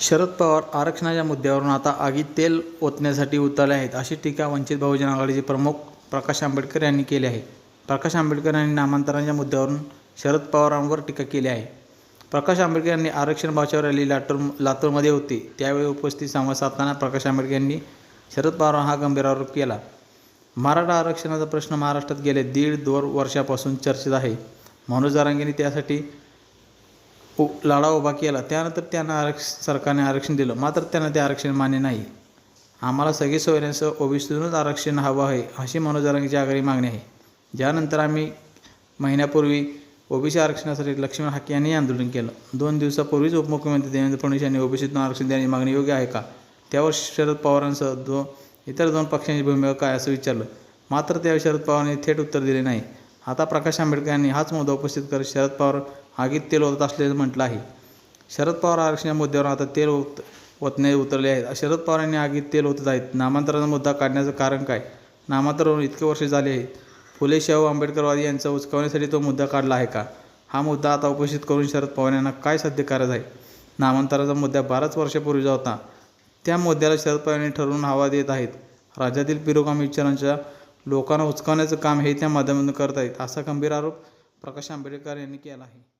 शरद पवार आरक्षणाच्या मुद्द्यावरून आता आगीत तेल ओतण्यासाठी उतरले आहेत अशी टीका वंचित बहुजन आघाडीचे प्रमुख प्रकाश आंबेडकर यांनी केली आहे. प्रकाश आंबेडकर यांनी नामांतराच्या मुद्द्यावरून शरद पवारांवर टीका केली आहे. प्रकाश आंबेडकर यांनी आरक्षण बचाव रॅली लातूर लातूरमध्ये होती. त्यावेळी उपस्थित संवाद साधताना प्रकाश आंबेडकर यांनी शरद पवार हा गंभीर आरोप केला. मराठा आरक्षणाचा प्रश्न महाराष्ट्रात गेले दीड दोन वर्षापासून चर्चेत आहे. मनोज जरांगेंनी त्यासाठी उ लढा उभा केला. त्यानंतर त्यांना आरक्ष सरकारने आरक्षण दिलं. मात्र त्यांना ते आरक्षण मान्य नाही. आम्हाला सगळे सोयऱ्यांसह ओबीसीतूनच आरक्षण हवं आहे अशी मनोज जरांगेची मागणी आहे. ज्यानंतर आम्ही महिन्यापूर्वी ओबीसी आरक्षणासाठी लक्ष्मण हाके यांनी आंदोलन केलं. दोन दिवसापूर्वीच उपमुख्यमंत्री देवेंद्र फडणवीस यांनी ओबीसीतून आरक्षण देण्याची मागणी योग्य आहे का? त्यावर शरद पवारांसह दो इतर दोन पक्षांची भूमिका काय असं विचारलं. मात्र त्यावेळी शरद पवारांनी थेट उत्तर दिले नाही. आता प्रकाश आंबेडकर यांनी हाच मुद्दा उपस्थित करत शरद पवार आगीत तेल ओतत असल्याचं म्हटलं आहे. शरद पवार आरक्षणाच्या मुद्द्यावर आता तेल ओत ओतणे उतरले आहेत. शरद पवार यांनी आगीत तेल ओतत आहेत. नामांतराचा मुद्दा काढण्याचं कारण काय? नामांतर होऊन इतके वर्ष झाले आहेत. फुले शाहू आंबेडकरवादी यांचा उचकावण्यासाठी तो मुद्दा काढला आहे का? हा मुद्दा आता उपस्थित करून शरद पवार यांना काय साध्य करायचं आहे? नामांतराचा मुद्दा बाराच वर्षापूर्वीचा होता. त्या मुद्द्याला शरद पवार यांनी ठरवून हवा देत आहेत. राज्यातील पिरोगामी विचारांच्या लोकांना उचकावण्याचं काम हे त्या माध्यमातून करत आहेत असा गंभीर आरोप प्रकाश आंबेडकर यांनी केला आहे.